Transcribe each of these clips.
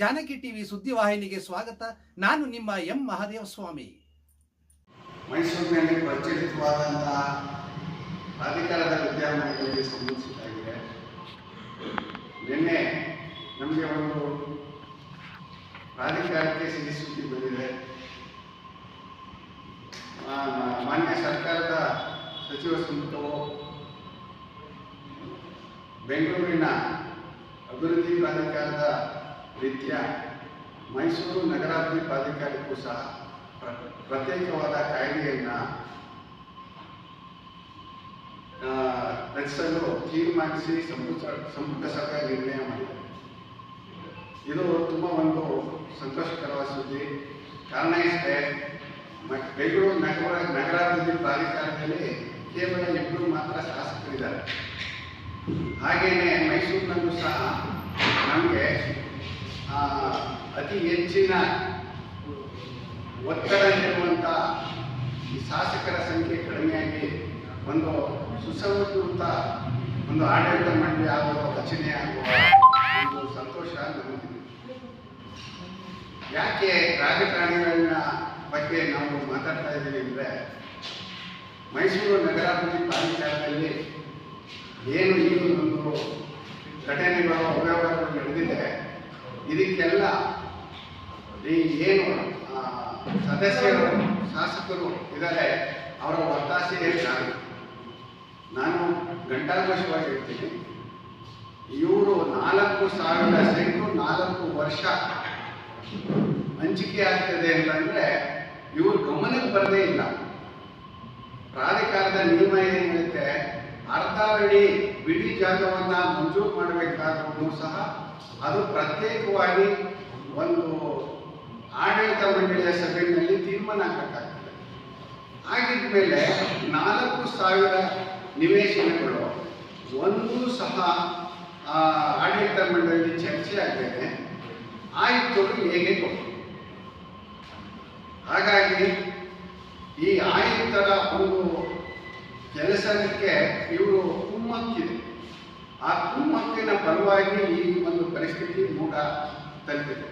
Janaki TV ಸುದ್ದಿವಾಹಿನಿಗೆ ಸ್ವಾಗತ. ನಾನು ನಿಮ್ಮ ಎಂ ಮಹಾದೇವ ಸ್ವಾಮಿ. ಮೈಸೂರಿನಲ್ಲಿ ಪ್ರಚಲಿತವಾದಂತಹ ಪ್ರಾಧಿಕಾರದ ವಿದ್ಯಾರ್ಥಿಗಳಿಗೆ ಸಂಬಂಧಿಸಿದ್ದಾಗಿದೆ ನಿನ್ನೆ ನಮಗೆ ಒಂದು ಪ್ರಾಧಿಕಾರಕ್ಕೆ ಸಿಹಿ ಸುದ್ದಿ ಬಂದಿದೆ. ಮಾನ್ಯ ಸರ್ಕಾರದ ಸಚಿವ ಸಂಪುಟವು ಬೆಂಗಳೂರಿನ ಅಭಿವೃದ್ಧಿ ಪ್ರಾಧಿಕಾರದ ರೀತಿಯ ಮೈಸೂರು ನಗರಾಭಿವೃದ್ಧಿ ಪ್ರಾಧಿಕಾರಕ್ಕೂ ಸಹ ಪ್ರ- ಪ್ರತ್ಯೇಕವಾದ ಕಾಯ್ದೆಯನ್ನು ರಚಿಸಲು ತೀರ್ಮಾನಿಸಿ ಸಂಪುಟ ಸಂಪುಟ ಸಭೆ ನಿರ್ಣಯ ಮಾಡಿದೆ ಇದು ತುಂಬ ಒಂದು ಸಂತೋಷಕರವಾದ ಸುದ್ದಿ. ಕಾರಣ ಇಷ್ಟೇ ಬೆಂಗಳೂರು ನಗರ ನಗರಾಭಿವೃದ್ಧಿ ಪ್ರಾಧಿಕಾರದಲ್ಲಿ ಕೇವಲ ಇಬ್ಬರು ಮಾತ್ರ ಶಾಸಕರಿದ್ದಾರೆ. ಹಾಗೆಯೇ ಮೈಸೂರಿನಲ್ಲೂ ಸಹ ನಮಗೆ ಅತಿ ಹೆಚ್ಚಿನ ಒತ್ತಡ ಇರುವಂಥ ಈ ಶಾಸಕರ ಸಂಖ್ಯೆ ಕಡಿಮೆಯಾಗಿ ಒಂದು ಸುಸಂಸ್ಕೃತ ಒಂದು ಆಡಳಿತ ಮಂಡಳಿ ಆಗುವ ರಚನೆ ಆಗುವ ಒಂದು ಸಂತೋಷ ನಮಗಿದೆ ಯಾಕೆ ರಾಜಕಾರಣಿಗಳನ್ನ ಬಗ್ಗೆ ನಾವು ಮಾತಾಡ್ತಾ ಇದ್ದೀವಿ ಅಂದರೆ ಮೈಸೂರು ನಗರಾಭಿವೃದ್ಧಿ ಪ್ರಾಧಿಕಾರದಲ್ಲಿ ಏನು ಈ ಒಂದು ಘಟನೆಗಳು ಅವ್ಯವಹಾರಗಳು ನಡೆದಿದೆ ಇದಕ್ಕೆಲ್ಲ ಏನು ಸದಸ್ಯರು, ಶಾಸಕರು ಇದ್ದಾರೆ, ಅವರ ಒತ್ತಾಸೆ ಕಾರಣ ನಾನು ಘಂಟಾಘೋಷವಾಗಿ ಹೇಳ್ತೀನಿ. ಇವರು ನಾಲ್ಕು ಸಾವಿರ ಸೆಂಟು, ನಾಲ್ಕು ವರ್ಷ ಹಂಚಿಕೆ ಆಗ್ತದೆ ಅಂತಂದ್ರೆ ಇವರು ಗಮನಕ್ಕೆ ಬರದೇ ಇಲ್ಲ. ಪ್ರಾಧಿಕಾರದ ನಿಯಮ ಏನು ಅರ್ಧ ಅಡಿ ಬಿಡಿ ಜಾಗವನ್ನು ಮಂಜೂರು ಮಾಡಬೇಕಾದ್ರೂ ಸಹ ಅದು ಪ್ರತ್ಯೇಕವಾಗಿ ಒಂದು ಆಡಳಿತ ಮಂಡಳಿಯ ಸಭೆಯಲ್ಲಿ ತೀರ್ಮಾನ ಆಗಬೇಕಾಗ್ತದೆ ಆಗಿದ್ಮೇಲೆ ನಾಲ್ಕು ಸಾವಿರ ನಿವೇಶನಗಳು, ಒಂದು ಸಹ ಆಡಳಿತ ಮಂಡಳಿಯಲ್ಲಿ ಚರ್ಚೆ ಆಗದೇನೆ ಆಯುಕ್ತರು ಹೇಗೆ ಕೊಟ್ಟರು ಹಾಗಾಗಿ ಈ ಆಯುಕ್ತರ ಒಂದು ಕೆಲಸಕ್ಕೆ ಇವರು ಕುಮ್ಮಕ್ಕಿದೆ. ಆ ಕುಮ್ಮಕ್ಕಿನ ಪರವಾಗಿ ಈ ಒಂದು ಪರಿಸ್ಥಿತಿ ಮೂಡ ತಲುಪಿದೆ